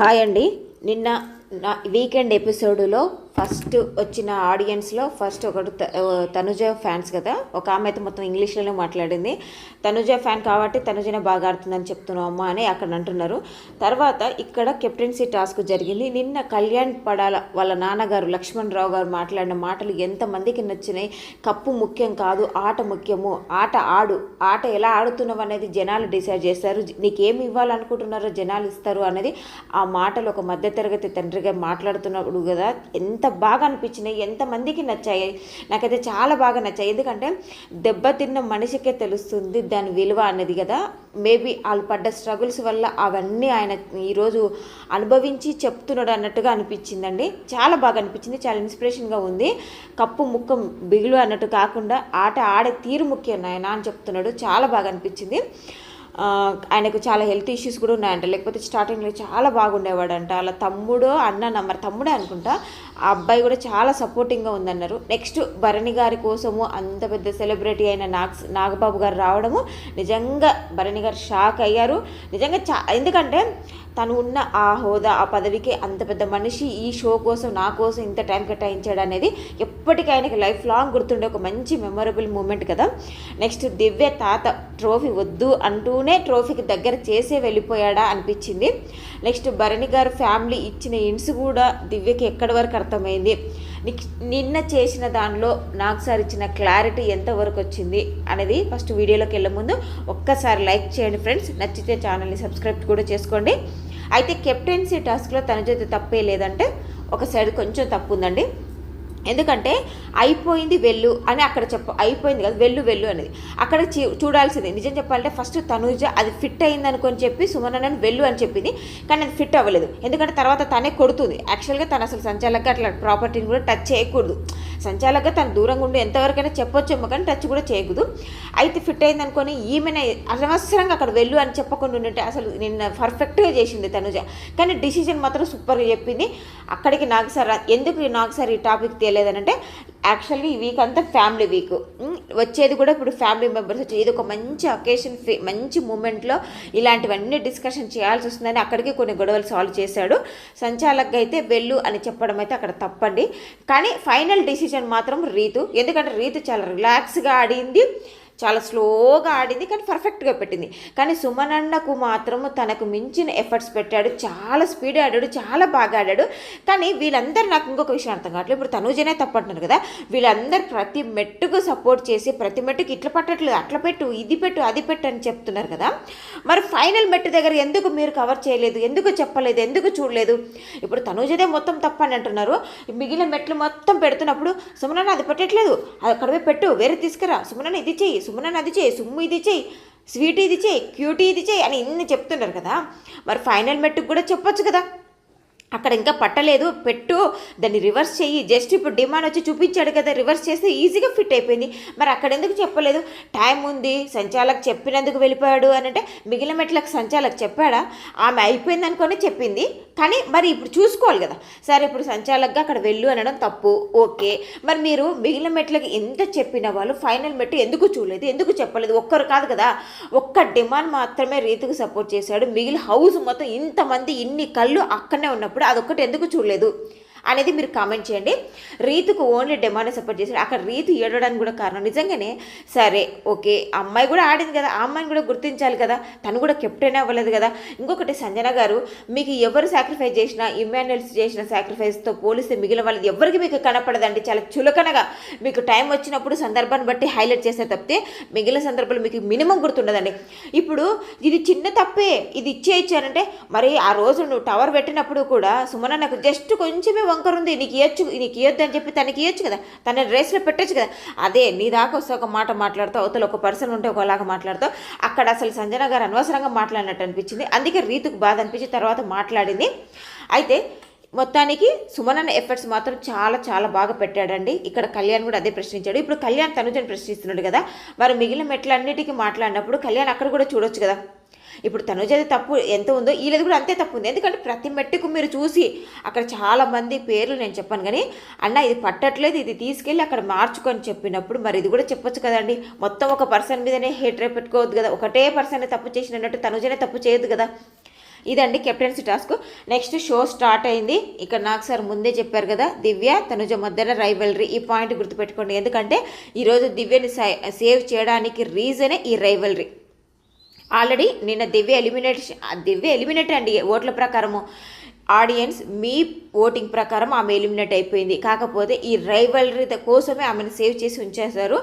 Hi అండి. నిన్న నా వీకెండ్ ఎపిసోడులో ఫస్ట్ వచ్చిన ఆడియన్స్లో ఫస్ట్ ఒకడు త- తనుజ ఫ్యాన్స్ కదా. ఒక ఆమె అయితే మొత్తం ఇంగ్లీష్లోనే మాట్లాడింది. తనుజ ఫ్యాన్ కాబట్టి తనుజనే బాగా ఆడుతుందని చెప్తున్నావు అమ్మ అని అక్కడ అంటున్నారు. తర్వాత ఇక్కడ కెప్టెన్సీ టాస్క్ జరిగింది. నిన్న కళ్యాణ్ పడాల వాళ్ళ నాన్నగారు లక్ష్మణ్ రావు గారు మాట్లాడిన మాటలు ఎంతమందికి నచ్చినాయి? కప్పు ముఖ్యం కాదు ఆట ముఖ్యము. ఆట ఆడు. ఆట ఎలా ఆడుతున్నావు అనేది జనాలు డిసైడ్ చేస్తారు. నీకేమి ఇవ్వాలనుకుంటున్నారో జనాలు ఇస్తారు అనేది ఆ మాటలు ఒక మధ్యతరగతి తండ్రిగా మాట్లాడుతున్నప్పుడు కదా ఎంత బాగా అనిపించినాయి ఎంతమందికి నచ్చాయి? నాకైతే చాలా బాగా నచ్చాయి. ఎందుకంటే దెబ్బతిన్న మనిషికే తెలుస్తుంది దాని విలువ అనేది కదా. మేబీ వాళ్ళు పడ్డ స్ట్రగుల్స్ వల్ల అవన్నీ ఆయన ఈరోజు అనుభవించి చెప్తున్నాడు అన్నట్టుగా అనిపించిందండి. చాలా బాగా అనిపించింది చాలా ఇన్స్పిరేషన్గా ఉంది. కప్పు ముక్క బిగులు అన్నట్టు కాకుండా ఆట ఆడే తీరు ముఖ్యం నాయన అని చెప్తున్నాడు. చాలా బాగా అనిపించింది. ఆయనకు చాలా హెల్త్ ఇష్యూస్ కూడా ఉన్నాయంట. లేకపోతే స్టార్టింగ్లో చాలా బాగుండేవాడంట. అలా తమ్ముడు అన్న నంబర్ తమ్ముడే అనుకుంటా. ఆ అబ్బాయి కూడా చాలా సపోర్టింగ్గా ఉందన్నారు. నెక్స్ట్ భరణి గారి కోసము అంత పెద్ద సెలబ్రిటీ అయిన నాగ్ నాగబాబు గారు రావడము నిజంగా భరణి గారు షాక్ అయ్యారు. నిజంగా చా ఎందుకంటే తను ఉన్న ఆ హోదా ఆ పదవికి అంత పెద్ద మనిషి ఈ షో కోసం నా కోసం ఇంత టైం కేటాయించాడు అనేది ఎప్పటికీ ఆయనకి లైఫ్ లాంగ్ గుర్తుండే ఒక మంచి మెమొరబుల్ మూమెంట్ కదా. నెక్స్ట్ దివ్య తాత ట్రోఫీ వద్దు అంటూనే ట్రోఫీకి దగ్గర చేసే వెళ్ళిపోయాడా అనిపించింది. నెక్స్ట్ భరణి గారు ఫ్యామిలీ ఇచ్చిన ఇండ్స్ కూడా దివ్యకి ఎక్కడి వరకు అర్థమైంది. నిన్న చేసిన దానిలో నాకు సార్ ఇచ్చిన క్లారిటీ ఎంతవరకు వచ్చింది అనేది ఫస్ట్ వీడియోలోకి వెళ్ళే ముందు ఒక్కసారి లైక్ చేయండి ఫ్రెండ్స్. నచ్చితే ఛానల్ని సబ్స్క్రైబ్ కూడా చేసుకోండి. అయితే కెప్టెన్సీ టాస్క్లో తన చేతి తప్పే లేదంటే ఒక సైడ్ కొంచెం తప్పు ఉందండి ఎందుకంటే అయిపోయింది వెళ్ళు అని అక్కడ చెప్ప అయిపోయింది కదా వెళ్ళు వెళ్ళు అనేది. అక్కడ చూ- చూడాల్సింది నిజం చెప్పాలంటే ఫస్ట్ తనుజ అది ఫిట్ అయింది అనుకొని చెప్పి సుమనని వెళ్ళు అని చెప్పింది కానీ అది ఫిట్ అవ్వలేదు. ఎందుకంటే తర్వాత తనే కొడుతుంది. యాక్చువల్గా తను అసలు సంచాలక అట్లా ప్రాపర్టీని కూడా టచ్ చేయకూడదు. సంచాలకగా తను దూరంగా ఉండి ఎంతవరకైనా చెప్పొచ్చేమో కానీ టచ్ కూడా చేయకూడదు. అయితే ఫిట్ అయింది అనుకొని ఈమెనే అనవసరంగా అక్కడ వెళ్ళు అని చెప్పకుండా ఉండింటే అసలు నిన్న పర్ఫెక్ట్గా చేసింది తనుజ. కానీ డిసిజన్ మాత్రం సూపర్గా చెప్పింది. అక్కడికి నాకు సార్ ఎందుకు నాకు సార్ ఈ టాపిక్ తెలియదనంటే యాక్చువల్గా ఈ వీక్ అంతా ఫ్యామిలీ వీక్ వచ్చేది కూడా ఇప్పుడు ఫ్యామిలీ మెంబర్స్ వచ్చి ఇది ఒక మంచి అకేషన్ మంచి మూమెంట్లో ఇలాంటివన్నీ డిస్కషన్ చేయాల్సి వస్తుందని అక్కడికి కొన్ని గొడవలు సాల్వ్ చేశాడు. సంచాలక్గా అయితే వెళ్ళు అని చెప్పడం అయితే అక్కడ తప్పండి. కానీ ఫైనల్ డిసిజన్ మాత్రం రీతు. ఎందుకంటే రీతు చాలా రిలాక్స్గా ఆడింది. చాలా స్లోగా ఆడింది కానీ పర్ఫెక్ట్గా పెట్టింది. కానీ సుమనన్నకు మాత్రం తనకు మించిన ఎఫర్ట్స్ పెట్టాడు చాలా స్పీడ్ ఆడాడు చాలా బాగా ఆడాడు. కానీ వీళ్ళందరూ నాకు ఇంకొక విషయం అర్థం కావట్లేదు. ఇప్పుడు తనూజనే తప్పంటున్నారు కదా వీళ్ళందరూ ప్రతి మెట్టుకు సపోర్ట్ చేసి ప్రతి మెట్టుకు ఇట్లా పట్టట్లేదు అట్లా పెట్టు ఇది పెట్టు అది పెట్టు అని చెప్తున్నారు కదా. మరి ఫైనల్ మెట్టు దగ్గర ఎందుకు మీరు కవర్ చేయలేదు ఎందుకు చెప్పలేదు ఎందుకు చూడలేదు? ఇప్పుడు తనుజదే మొత్తం తప్పని అంటున్నారు. మిగిలిన మెట్లు మొత్తం పెడుతున్నప్పుడు సుమనన్న అది పెట్టట్లేదు అది అక్కడ పోయి పెట్టు వేరే తీసుకురా సుమనన్న ఇది చెయ్యి సుమనన్న అది చెయ్యి సుమ్ము ఇది చేయి స్వీట్ ఇది చేయి క్యూటీ ఇది చేయి అని ఇన్ని చెప్తున్నారు కదా. మరి ఫైనల్ మెట్టుకు కూడా చెప్పొచ్చు కదా. అక్కడ ఇంకా పట్టలేదు. పెట్టు దాన్ని రివర్స్ చెయ్యి. జస్ట్ ఇప్పుడు డిమాండ్ వచ్చి చూపించాడు కదా రివర్స్ చేస్తే ఈజీగా ఫిట్ అయిపోయింది. మరి అక్కడ ఎందుకు చెప్పలేదు? టైం ఉంది సంచాలకు చెప్పినందుకు వెళ్ళిపోయాడు అని అంటే మిగిలిన మెట్లకు సంచాలకు చెప్పాడా? ఆమె అయిపోయింది అనుకొని చెప్పింది. కానీ మరి ఇప్పుడు చూసుకోవాలి కదా. సరే ఇప్పుడు సంచాలకుగా అక్కడ వెళ్ళు అనడం తప్పు. ఓకే. మరి మీరు మిగిలిన మెట్లకి ఎంత చెప్పిన వాళ్ళు ఫైనల్ మెట్టు ఎందుకు చూడలేదు? ఎందుకు చెప్పలేదు? ఒక్కరు కాదు కదా. ఒక్క డిమాండ్ మాత్రమే రీతికి సపోర్ట్ చేశాడు. మిగిలిన హౌస్ మొత్తం ఇంతమంది ఇన్ని కళ్ళు అక్కడనే ఉన్నప్పుడు అదొక్కటి ఎందుకు చూడలేదు? అనేది మీరు కామెంట్ చేయండి. రీతుకు ఓన్లీ డిమాండ్ సపోర్ట్ చేశాడు. అక్కడ రీతు ఏడవడానికి కూడా కారణం నిజంగానే సరే ఓకే అమ్మాయి కూడా ఆడింది కదా ఆ అమ్మాయిని కూడా గుర్తించాలి కదా తను కూడా కెప్టెన్ అవ్వలేదు కదా. ఇంకొకటి సంజన గారు మీకు ఎవరు సాక్రిఫైస్ చేసినా ఇమాన్యుల్స్ చేసిన సాక్రిఫైస్తో పోలిస్తే మిగిలిన వాళ్ళది ఎవరికి మీకు కనపడదండి? చాలా చులకనగా మీకు టైం వచ్చినప్పుడు సందర్భాన్ని బట్టి హైలైట్ చేస్తే తప్పితే మిగిలిన సందర్భాలు మీకు మినిమం గుర్తుండదండి. ఇప్పుడు ఇది చిన్న తప్పే. ఇది ఇచ్చే ఇచ్చానంటే మరి ఆ రోజు నువ్వు టవర్ పెట్టినప్పుడు కూడా సుమన నాకు జస్ట్ కొంచెమే వంకర ఉంది నీకు ఇవ్వచ్చు నీకు ఇవ్వద్దు అని చెప్పి తనకి ఇవ్వచ్చు కదా. తన రేస్లో పెట్టచ్చు కదా. అదే నీ దాకా వస్తే ఒక మాట మాట్లాడుతావు అవతల ఒక పర్సన్ ఉంటే ఒకలాగా మాట్లాడతావు. అక్కడ అసలు సంజన గారు అనవసరంగా మాట్లాడినట్టు అనిపించింది. అందుకే రీతుకు బాధ అనిపించి తర్వాత మాట్లాడింది. అయితే మొత్తానికి సుమనన్న ఎఫర్ట్స్ మాత్రం చాలా చాలా బాగా పెట్టాడండి. ఇక్కడ కళ్యాణ్ కూడా అదే ప్రశ్నించాడు. ఇప్పుడు కళ్యాణ్ తనుజని ప్రశ్నిస్తున్నాడు కదా. మరి మిగిలిన మెట్లన్నిటికీ మాట్లాడినప్పుడు కళ్యాణ్ అక్కడ కూడా చూడొచ్చు కదా. ఇప్పుడు తనుజది తప్పు ఎంత ఉందో వీళ్ళది కూడా అంతే తప్పు ఉంది. ఎందుకంటే ప్రతి మెట్టుకు మీరు చూసి అక్కడ చాలామంది పేర్లు నేను చెప్పాను కానీ అన్న ఇది పట్టట్లేదు ఇది తీసుకెళ్ళి అక్కడ మార్చుకొని చెప్పినప్పుడు మరి ఇది కూడా చెప్పొచ్చు కదండి. మొత్తం ఒక పర్సన్ మీదనే హేట్ పెట్టుకోవద్దు కదా. ఒకటే పర్సన్ తప్పు చేసినట్టు తనుజనే తప్పు చేయదు కదా. ఇదండి captaincy task. Next show start అయింది. ఇక్కడ నాకు సార్ ముందే చెప్పారు కదా దివ్య తనుజ మధ్యన రైవలరీ. ఈ పాయింట్ గుర్తుపెట్టుకోండి. ఎందుకంటే ఈరోజు దివ్యని సేవ్ చేయడానికి రీజనే ఈ రైవలరీ. ఆల్రెడీ నిన్న దివ్య ఎలిమినేషన్ దివ్య ఎలిమినేట్ అండి ఓట్ల ప్రకారము. ఆడియన్స్ మీ ఓటింగ్ ప్రకారం ఆమె ఎలిమినేట్ అయిపోయింది. కాకపోతే ఈ రైవలరీ కోసమే ఆమెను సేవ్ చేసి ఉంచేశారు.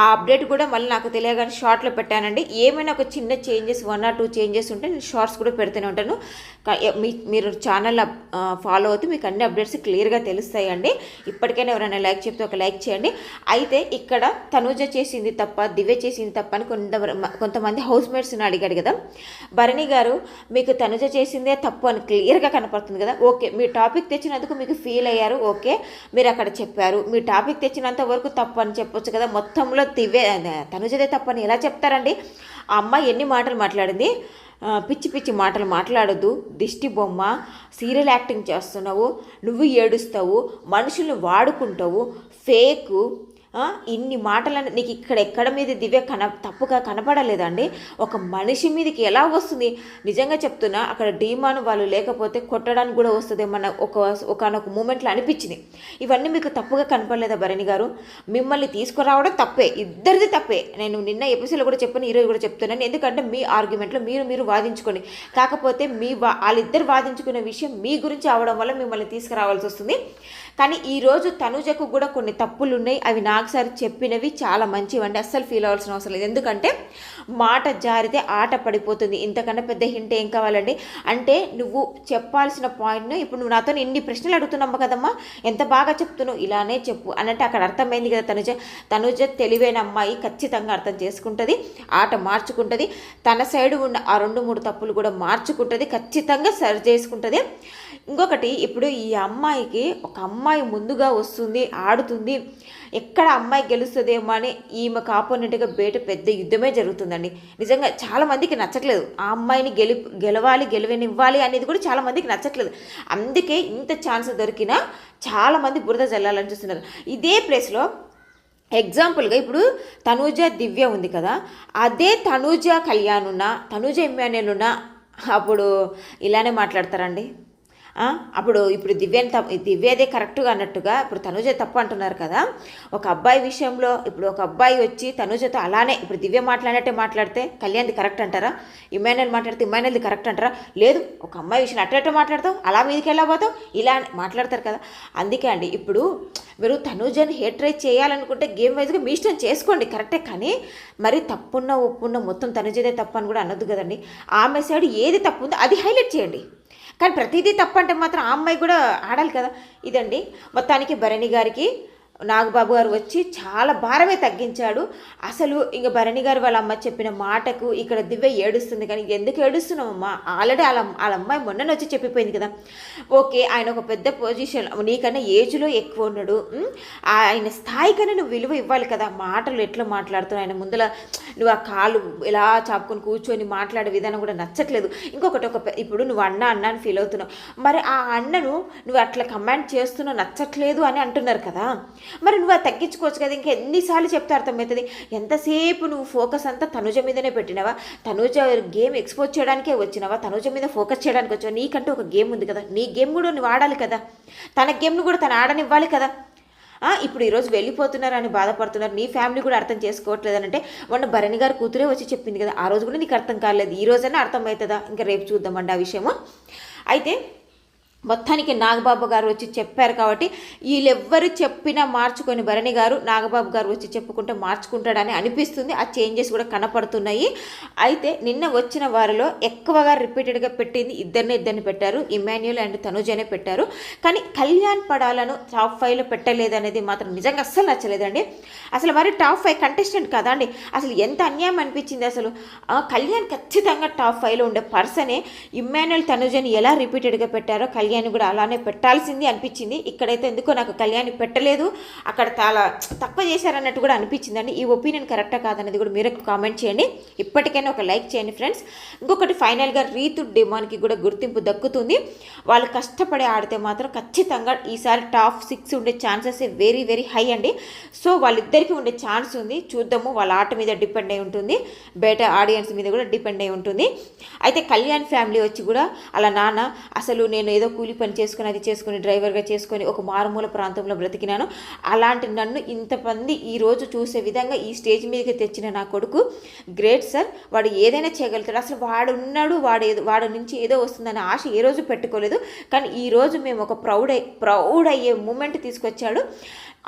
ఆ అప్డేట్ కూడా మళ్ళీ నాకు తెలియగానే షార్ట్లో పెట్టానండి. ఏమైనా ఒక చిన్న changes one or two changes ఉంటే నేను షార్ట్స్ కూడా పెడుతూనే ఉంటాను. మీ మీరు ఛానల్ ఫాలో అవుతూ మీకు అన్ని అప్డేట్స్ క్లియర్గా తెలుస్తాయండి. ఇప్పటికైనా ఎవరైనా లైక్ చెప్తే ఒక లైక్ చేయండి. అయితే ఇక్కడ తనూజ చేసింది తప్ప దివ్య చేసింది తప్ప అని కొంత కొంతమంది హౌస్ మేట్స్ని అడిగాడు కదా. భరణి గారు మీకు తనుజ చేసిందే తప్పు అని క్లియర్గా కనపడుతుంది కదా. ఓకే మీ టాపిక్ తెచ్చినందుకు మీకు ఫీల్ అయ్యారు. ఓకే మీరు అక్కడ చెప్పారు. మీ టాపిక్ తెచ్చినంత వరకు తప్పు అని చెప్పొచ్చు కదా. మొత్తంలో దివ్య తనుజదే తప్పని అని ఎలా చెప్తారండి? ఆ అమ్మాయి ఎన్ని మాటలు మాట్లాడింది? పిచ్చి పిచ్చి మాటలు మాట్లాడొద్దు. దిష్టి బొమ్మ సీరియల్ యాక్టింగ్ చేస్తున్నావు నువ్వు ఏడుస్తావు మనుషులను వాడుకుంటావు ఫేకు ఇన్ని మాటలను నీకు ఇక్కడ ఎక్కడ మీద దివ్య కన తప్పుగా కనపడలేదండి? ఒక మనిషి మీదకి ఎలా వస్తుంది? నిజంగా చెప్తున్నా అక్కడ డీమాను వాళ్ళు లేకపోతే కొట్టడానికి కూడా వస్తుందేమన్న ఒక ఒకనొక మూమెంట్లో అనిపించింది. ఇవన్నీ మీకు తప్పుగా కనపడలేదా భరణి గారు? మిమ్మల్ని తీసుకురావడం తప్పే ఇద్దరిది తప్పే. నేను నిన్న ఎపిసోడ్లో కూడా చెప్పాను ఈరోజు కూడా చెప్తున్నాను. ఎందుకంటే మీ ఆర్గ్యుమెంట్లో మీరు మీరు వాదించుకోండి కాకపోతే మీ వాళ్ళిద్దరు వాదించుకునే విషయం మీ గురించి అవడం వల్ల మిమ్మల్ని తీసుకురావాల్సి వస్తుంది. కానీ ఈరోజు తనుజకు కూడా కొన్ని తప్పులు ఉన్నాయి అవి నాకు సార్ చెప్పినవి చాలా మంచివండి. అస్సలు ఫీల్ అవ్వాల్సిన అవసరం లేదు. ఎందుకంటే మాట జారితే ఆట పడిపోతుంది. ఇంతకన్నా పెద్ద హింట్ ఏం కావాలండి? అంటే నువ్వు చెప్పాల్సిన పాయింట్ను ఇప్పుడు నువ్వు నాతో ఇన్ని ప్రశ్నలు అడుగుతున్నావు కదమ్మా. ఎంత బాగా చెప్తున్నావు? ఇలానే చెప్పు. అనంటే అక్కడ అర్థమైంది కదా తనుజ. తనుజ తెలివైన అమ్మాయి ఖచ్చితంగా అర్థం చేసుకుంటుంది. ఆట మార్చుకుంటుంది. తన సైడ్ ఉన్న ఆ రెండు మూడు తప్పులు కూడా మార్చుకుంటుంది. ఖచ్చితంగా సరి చేసుకుంటుంది. ఇంకొకటి ఇప్పుడు ఈ అమ్మాయికి ఒక అమ్మాయి ముందుగా వస్తుంది ఆడుతుంది. ఎక్కడ అమ్మాయి గెలుస్తుందేమో అని ఈమె కాపోనట్టుగా బయట పెద్ద యుద్ధమే జరుగుతుందండి. నిజంగా చాలామందికి నచ్చట్లేదు. ఆ అమ్మాయిని గెలి గెలవాలి గెలవనివ్వాలి అనేది కూడా చాలామందికి నచ్చట్లేదు. అందుకే ఇంత ఛాన్స్ దొరికినా చాలామంది బురద జల్లాలని చూస్తున్నారు. ఇదే ప్లేస్లో ఎగ్జాంపుల్గా ఇప్పుడు తనూజ దివ్య ఉంది కదా. అదే తనూజ కళ్యాణ్ ఉన్నా తనూజ ఎమ్మెల్యేలు ఉన్నా అప్పుడు ఇలానే మాట్లాడతారండి. అప్పుడు ఇప్పుడు దివ్యని తప్పు దివ్యదే కరెక్ట్గా అన్నట్టుగా ఇప్పుడు తనుజ తప్పు అంటున్నారు కదా. ఒక అబ్బాయి విషయంలో ఇప్పుడు ఒక అబ్బాయి వచ్చి తనుజతో అలానే ఇప్పుడు దివ్య మాట్లాడినట్టే మాట్లాడితే కళ్యాణ్ది కరెక్ట్ అంటారా? ఇమానుయల్ మాట్లాడితే ఇమానుయల్ది కరెక్ట్ అంటారా? లేదు ఒక అమ్మాయి విషయం అట్ట మాట్లాడతావు అలా మీదకి ఎలా ఇలా అని మాట్లాడతారు కదా. అందుకే అండి ఇప్పుడు మీరు తనుజని హేట్రైజ్ చేయాలనుకుంటే గేమ్ వైజ్గా మీ ఇష్టం చేసుకోండి కరెక్టే కానీ మరి తప్పున్న ఉప్పున్న మొత్తం తనుజదే తప్పు అని కూడా అనొద్దు కదండి. ఆమె సైడ్ ఏది తప్పు ఉందో అది హైలైట్ చేయండి. కానీ ప్రతిదీ తప్పంటే మాత్రం ఆ అమ్మాయి కూడా ఆడాలి కదా. ఇదండి. మొత్తానికి భరణి గారికి నాగబాబు గారు వచ్చి చాలా భారమే తగ్గించాడు. అసలు ఇంక భరణి గారు వాళ్ళ అమ్మ చెప్పిన మాటకు ఇక్కడ దివ్య ఏడుస్తుంది. కానీ ఎందుకు ఏడుస్తున్నామమ్మా ఆల్రెడీ వాళ్ళ వాళ్ళ అమ్మాయి మొన్న వచ్చి చెప్పిపోయింది కదా. ఓకే ఆయన ఒక పెద్ద పొజిషన్ నీకన్నా ఏజ్లో ఎక్కువ ఉన్నాడు. ఆయన స్థాయికన్నా నువ్వు విలువ ఇవ్వాలి కదా. మాటలు ఎట్లా మాట్లాడుతున్నావు? ఆయన ముందర నువ్వు ఆ కాలు ఎలా చాపుకొని కూర్చొని మాట్లాడే విధానం కూడా నచ్చట్లేదు. ఇంకొకటి ఒక ఇప్పుడు నువ్వు అన్న అన్న అని ఫీల్ అవుతున్నావు. మరి ఆ అన్నను నువ్వు అట్లా కమాండ్ చేస్తున్నావు నచ్చట్లేదు అని అంటున్నారు కదా. మరి నువ్వు అది తగ్గించుకోవచ్చు కదా ఇంకా ఎన్నిసార్లు చెప్తే అర్థమవుతుంది. ఎంతసేపు నువ్వు ఫోకస్ అంతా తనుజ మీదనే పెట్టినావా? తనుజ గేమ్ ఎక్స్పోజ్ చేయడానికే వచ్చినావా? తనుజ మీద ఫోకస్ చేయడానికి వచ్చావు నీకంటూ ఒక గేమ్ ఉంది కదా నీ గేమ్ కూడా నువ్వు ఆడాలి కదా. తన గేమ్ను కూడా తను ఆడనివ్వాలి కదా. ఇప్పుడు ఈరోజు వెళ్ళిపోతున్నారని బాధపడుతున్నారు. నీ ఫ్యామిలీ కూడా అర్థం చేసుకోవట్లేదు అంటే మొన్న భరణి గారు కూతురే వచ్చి చెప్పింది కదా ఆ రోజు కూడా నీకు అర్థం కాలేదు. ఈ రోజైనా అర్థమవుతుందా? ఇంకా రేపు చూద్దామండి ఆ విషయము. అయితే మొత్తానికి నాగబాబు గారు వచ్చి చెప్పారు కాబట్టి వీళ్ళెవ్వరు చెప్పినా మార్చుకొని భరణి గారు నాగబాబు గారు వచ్చి చెప్పుకుంటే మార్చుకుంటాడని అనిపిస్తుంది. ఆ చేంజెస్ కూడా కనపడుతున్నాయి. అయితే నిన్న వచ్చిన వారిలో ఎక్కువగా రిపీటెడ్గా పెట్టింది ఇద్దరిని ఇద్దరిని పెట్టారు. ఇమాన్యుల్ అండ్ తనుజనే పెట్టారు. కానీ కళ్యాణ్ పడాలను టాప్ ఫైవ్లో పెట్టలేదు అనేది మాత్రం నిజంగా అస్సలు నచ్చలేదండి. అసలు మరి టాప్ ఫైవ్ కంటెస్టెంట్ కదా అండి. అసలు ఎంత అన్యాయం అనిపించింది అసలు? కళ్యాణ్ ఖచ్చితంగా టాప్ ఫైవ్లో ఉండే పర్సనే ఇమాన్యుల్ తనుజని ఎలా రిపీటెడ్గా పెట్టారో కళ్యాణ్ కళ్యాణి కూడా అలానే పెట్టాల్సింది అనిపించింది. ఇక్కడైతే ఎందుకో నాకు కళ్యాణ్ పెట్టలేదు. అక్కడ చాలా తక్కువ చేశారన్నట్టు కూడా అనిపించిందండి. ఈ ఒపీనియన్ కరెక్టా కాదనేది కూడా మీరు కామెంట్ చేయండి. ఇప్పటికైనా ఒక లైక్ చేయండి ఫ్రెండ్స్. ఇంకొకటి ఫైనల్గా రీతు డిమాన్కి కూడా గుర్తింపు దక్కుతుంది. వాళ్ళు కష్టపడి ఆడితే మాత్రం ఖచ్చితంగా ఈసారి టాప్ సిక్స్ ఉండే ఛాన్సెస్ వెరీ వెరీ హై అండి. సో వాళ్ళిద్దరికీ ఉండే ఛాన్స్ ఉంది. చూద్దాము. వాళ్ళ ఆట మీద డిపెండ్ అయి ఉంటుంది. బయట ఆడియన్స్ మీద కూడా డిపెండ్ అయి ఉంటుంది. అయితే కళ్యాణ్ ఫ్యామిలీ వచ్చి కూడా అలా నాన్న అసలు నేను ఏదో కూలి పని చేసుకుని అది చేసుకుని డ్రైవర్గా చేసుకొని ఒక మారుమూల ప్రాంతంలో బ్రతికినాను. అలాంటి నన్ను ఇంతమంది ఈరోజు చూసే విధంగా ఈ స్టేజ్ మీదకి తెచ్చిన నా కొడుకు గ్రేట్ సార్. వాడు ఏదైనా చేయగలుగుతాడు. అసలు వాడు ఉన్నాడు వాడు ఏదో వాడి నుంచి ఏదో వస్తుందనే ఆశ ఏ రోజు పెట్టుకోలేదు. కానీ ఈరోజు మేము ఒక ప్రౌడ్ అయ్యి ప్రౌడ్ అయ్యే మూమెంట్ తీసుకొచ్చాడు.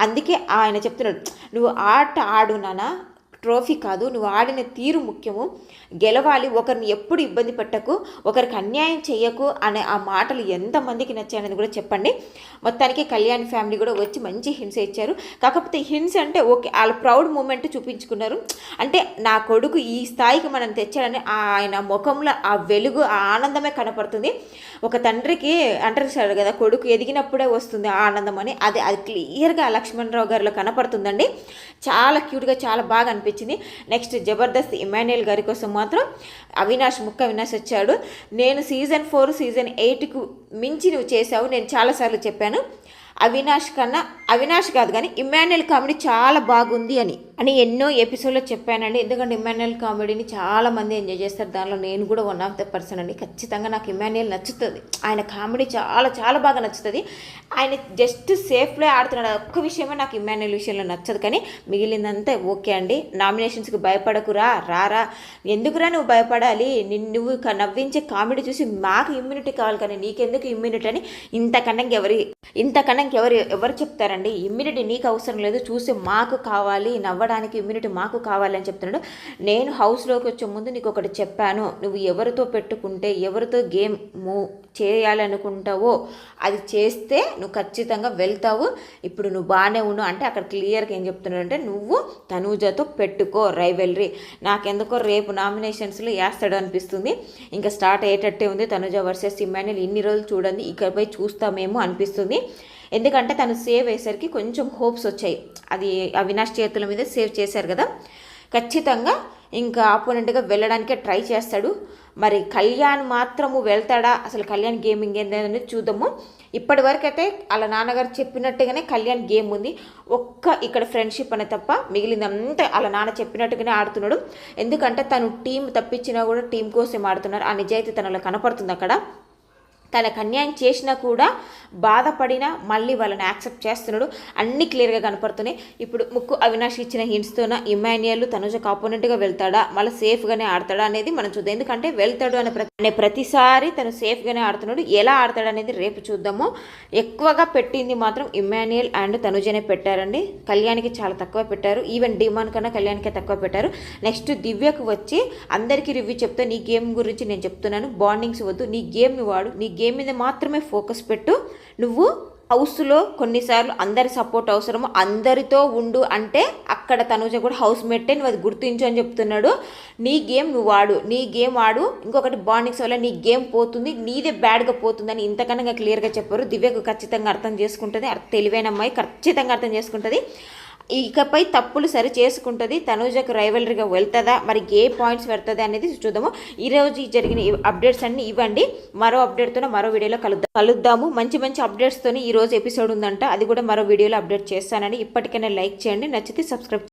అందుకే ఆయన చెప్తున్నాడు నువ్వు ఆట ఆడు నానా ట్రోఫీ కాదు నువ్వు ఆడిన తీరు ముఖ్యము. గెలవాలి ఒకరిని ఎప్పుడు ఇబ్బంది పెట్టకు ఒకరికి అన్యాయం చెయ్యకు అనే ఆ మాటలు ఎంతమందికి నచ్చాయనేది కూడా చెప్పండి. మొత్తానికి కళ్యాణ్ ఫ్యామిలీ కూడా వచ్చి మంచి హింస ఇచ్చారు. కాకపోతే హింస అంటే ఓకే వాళ్ళ ప్రౌడ్ మూమెంట్ చూపించుకున్నారు. అంటే నా కొడుకు ఈ స్థాయికి మనం తెచ్చాడని ఆయన ముఖంలో ఆ వెలుగు ఆ ఆనందమే కనపడుతుంది. ఒక తండ్రికి అంటారు కదా కొడుకు ఎదిగినప్పుడే వస్తుంది ఆ ఆనందం అని. అది అది క్లియర్గా లక్ష్మణరావు గారిలో కనపడుతుందండి. చాలా క్యూట్గా చాలా బాగా అనిపిస్తుంది అనిపించింది నెక్స్ట్ జబర్దస్త్ ఇమాన్యుయల్ గారి కోసం మాత్రం అవినాష్ ముక్క అవినాష్ వచ్చాడు. నేను సీజన్ ఫోర్ సీజన్ ఎయిట్కు మించి నువ్వు చేసావు నేను చాలాసార్లు చెప్పాను. అవినాష్ కన్నా అవినాష్ కాదు కానీ ఇమాన్యుయల్ కామెడీ చాలా బాగుంది అని. అని ఎన్నో ఎపిసోడ్లో చెప్పానండి. ఎందుకంటే ఇమాన్యుయల్ కామెడీని చాలా మంది ఎంజాయ్ చేస్తారు. దానిలో నేను కూడా వన్ ఆఫ్ ద పర్సన్ అండి. ఖచ్చితంగా నాకు ఇమాన్యుయల్ నచ్చుతుంది. ఆయన కామెడీ చాలా చాలా బాగా నచ్చుతుంది. ఆయన జస్ట్ సేఫ్లో ఆడుతున్నాడు. ఒక్క విషయమే నాకు ఇమాన్యుయల్ విషయంలో నచ్చదు. కానీ మిగిలిందంతా ఓకే అండి. నామినేషన్స్కి భయపడకురా రారా. ఎందుకురా నువ్వు భయపడాలి? నువ్వు నవ్వించే కామెడీ చూసి మాకు ఇమ్యూనిటీ కావాలి కానీ నీకెందుకు ఇమ్యూనిటీ అని ఇంతకన్నా ఎవరి ఇంతకన్నా ఎవరు ఎవరు చెప్తారండి? ఇమ్యూనిటీ నీకు అవసరం లేదు చూసి మాకు కావాలి నవ్వడానికి ఇమ్యూనిటీ మాకు కావాలి అని చెప్తున్నాడు. నేను హౌస్లోకి వచ్చే ముందు నీకు ఒకటి చెప్పాను. నువ్వు ఎవరితో పెట్టుకుంటే ఎవరితో గేమ్ మూవ్ చేయాలనుకుంటావో అది చేస్తే నువ్వు ఖచ్చితంగా వెళ్తావు. ఇప్పుడు నువ్వు బాగానే ఉన్నావు అంటే అక్కడ క్లియర్గా ఏం చెప్తున్నాడు అంటే నువ్వు తనూజతో పెట్టుకో రైవెల్రీ. నాకెందుకో రేపు నామినేషన్స్లో వేస్తాడు అనిపిస్తుంది. ఇంకా స్టార్ట్ అయ్యేటట్టే ఉంది తనుజ వర్సెస్ ఇమాన్యుల్ ఇన్ని రోజులు చూడండి ఇకపై చూస్తామేమో అనిపిస్తుంది. ఎందుకంటే తను సేవ్ అయ్యేసరికి కొంచెం హోప్స్ వచ్చాయి. అది అవినాష్ చేతుల మీద సేవ్ చేశారు కదా. ఖచ్చితంగా ఇంకా ఆపోనెంట్గా వెళ్ళడానికే ట్రై చేస్తాడు. మరి కళ్యాణ్ మాత్రము వెళ్తాడా? అసలు కళ్యాణ్ గేమింగ్ ఏంటనేది చూద్దాము. ఇప్పటి వరకు అయితే నాన్నగారు చెప్పినట్టుగానే కళ్యాణ్ గేమ్ ఉంది. ఒక్క ఇక్కడ ఫ్రెండ్షిప్ అనే తప్ప మిగిలిందంతా అలా నాన్న చెప్పినట్టుగానే ఆడుతున్నాడు. ఎందుకంటే తను టీం తప్పించినా కూడా టీం కోసం ఆడుతున్నారు. ఆ నిజాయితీ తనలో కనపడుతుంది అక్కడ. తనకు అన్యాయం చేసినా కూడా బాధపడినా మళ్ళీ వాళ్ళని యాక్సెప్ట్ చేస్తున్నాడు. అన్ని క్లియర్గా కనపడుతున్నాయి. ఇప్పుడు ముక్కు అవినాష్ ఇచ్చిన హింట్స్తోన ఇమాన్యుయల్ తనుజకు ఆపోనెంట్గా వెళ్తాడా? మళ్ళీ సేఫ్గానే ఆడతాడా అనేది మనం చూద్దాం. ఎందుకంటే వెళ్తాడు అనే ప్రతి అనే ప్రతిసారి తను సేఫ్గానే ఆడుతున్నాడు. ఎలా ఆడతాడు అనేది రేపు చూద్దాము. ఎక్కువగా పెట్టింది మాత్రం ఇమాన్యుయల్ అండ్ తనుజనే పెట్టారండి. కళ్యాణ్కి చాలా తక్కువ పెట్టారు. ఈవెన్ డిమాన్ కన్నా కళ్యాణ్కే తక్కువ పెట్టారు. నెక్స్ట్ దివ్యకు వచ్చి అందరికీ రివ్యూ చెప్తా. నీ గేమ్ గురించి నేను చెప్తున్నాను. బాండింగ్స్ వద్దు. నీ గేమ్ని వాడు. నీ గేమ్ మీద మాత్రమే ఫోకస్ పెట్టు. నువ్వు హౌస్లో కొన్నిసార్లు అందరి సపోర్ట్ అవసరము అందరితో ఉండు అంటే అక్కడ తనుజ కూడా హౌస్ మేట్టే నువ్వు అది గుర్తించు అని చెప్తున్నాడు. నీ గేమ్ నువ్వు ఆడు నీ గేమ్ ఆడు. ఇంకొకటి బాండింగ్స్ వల్ల నీ గేమ్ పోతుంది నీదే బ్యాడ్గా పోతుందని ఇంతకన్నా క్లియర్గా చెప్పారు. దివ్యకు ఖచ్చితంగా అర్థం చేసుకుంటుంది అర్థ- తెలివైన అమ్మాయి ఖచ్చితంగా అర్థం చేసుకుంటుంది. ఇకపై తప్పులు సరి చేసుకుంటుంది తనూజకు రైవలరీగా వెళ్తుందా మరి ఏ పాయింట్స్ పెడుతుంది అనేది చూద్దాము. ఈరోజు జరిగిన అప్డేట్స్ అన్ని ఇవ్వండి. మరో అప్డేట్తో మరో వీడియోలో కలుద్దాం. కలుద్దాము. మంచి మంచి అప్డేట్స్తో ఈ రోజు ఎపిసోడ్ ఉందంట. అది కూడా మరో వీడియోలో అప్డేట్ చేస్తానని ఇప్పటికైనా లైక్ చేయండి. నచ్చితే సబ్స్క్రైబ్